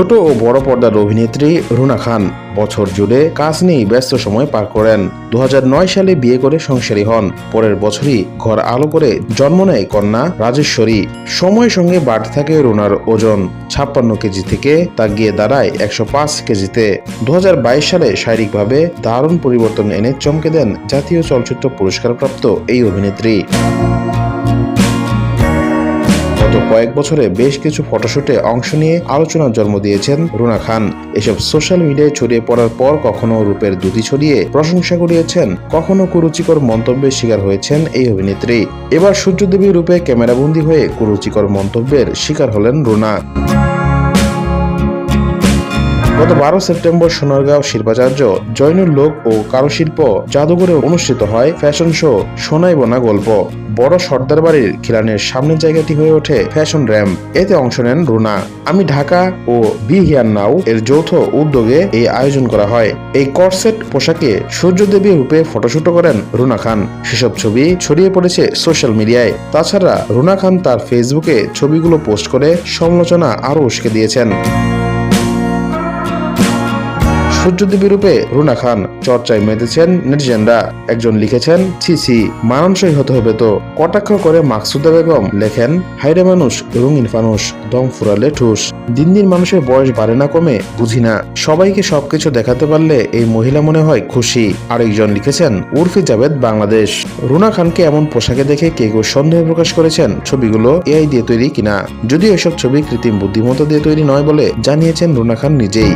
ছোট ও বড় পর্দার অভিনেত্রী রুনা খান বছর জুড়ে কাজ নিয়েই ব্যস্ত সময় পার করেন। দু হাজার নয় সালে বিয়ে করে সংসারী হন। পরের বছরই ঘর আলো করে জন্ম নেয় কন্যা রাজেশ্বরী। সময়ের সঙ্গে বাড়তে থাকে রুনার ওজন। ছাপ্পান্ন কেজি থেকে তা গিয়ে দাঁড়ায় একশো পাঁচ কেজিতে। দু হাজার বাইশ সালে শারীরিকভাবে দারুণ পরিবর্তন এনে চমকে দেন জাতীয় চলচ্চিত্র পুরস্কারপ্রাপ্ত এই অভিনেত্রী। গত কয়েক বছরে বেশ কিছু ফটোশুটে অংশ নিয়ে আলোচনার জন্ম দিয়েছেন রুনা খান। এসব সোশ্যাল মিডিয়ায় ছড়িয়ে পড়ার পর কখনো রূপের দুটি ছড়িয়ে প্রশংসা করিয়েছেন কখনো কুরুচিকর মন্তব্যের শিকার হয়েছেন এই অভিনেত্রী। এবার সূর্যদেবী রূপে ক্যামেরাবন্দি হয়ে কুরুচিকর মন্তব্যের শিকার হলেন রুনা। গত বারো সেপ্টেম্বর সোনারগাঁও শিল্পাচার্য জৈনুল লোক ও কারুশিল্প জাদুঘরে অনুষ্ঠিত হয় ফ্যাশন শো সোনাই বোনা গল্প। বড় সর্দার বাড়ির খিলানের সামনের জায়গাটি হয়ে ওঠে ফ্যাশন র্যাম্প। এতে অংশ নেন রুনা। আমি ঢাকা ও বি হিয়ার নাও এর যৌথ উদ্যোগে এই আয়োজন করা হয়। এই করসেট পোশাকে সূর্যদেবী রূপে ফটোশুটও করেন রুনা খান। সেসব ছবি ছড়িয়ে পড়েছে সোশ্যাল মিডিয়ায়। তাছাড়া রুনা খান তার ফেসবুকে ছবিগুলো পোস্ট করে সমালোচনা আরও উস্কে দিয়েছেন। সূর্যদেবী রূপে রুনা খান চর্চায় মেতেছেন নেটিজেনরা। একজন লিখেছেন, ছি ছি, মানানসই হতে হবে তো। কটাক্ষ করে মাকসুদা বেগম লেখেন হাইরে মানুষ, রঙিন ফানুষ, দম ফুরালে ঠুস। দিন দিন মানুষের বয়স বাড়ে না কমে, বুঝি না। সবাইকে সবকিছু দেখাতে পারলে এই মহিলা মনে হয় খুশি। আরেকজন লিখেছেন, উর্ফি জাভেদ বাংলাদেশ। রুনা খানকে এমন পোশাকে দেখে কে কেউ সন্দেহ প্রকাশ করেছেন, ছবিগুলো এআই দিয়ে তৈরি কিনা? যদিও এসব ছবি কৃত্রিম বুদ্ধিমত্তা দিয়ে তৈরি নয় বলে জানিয়েছেন রুনা খান নিজেই।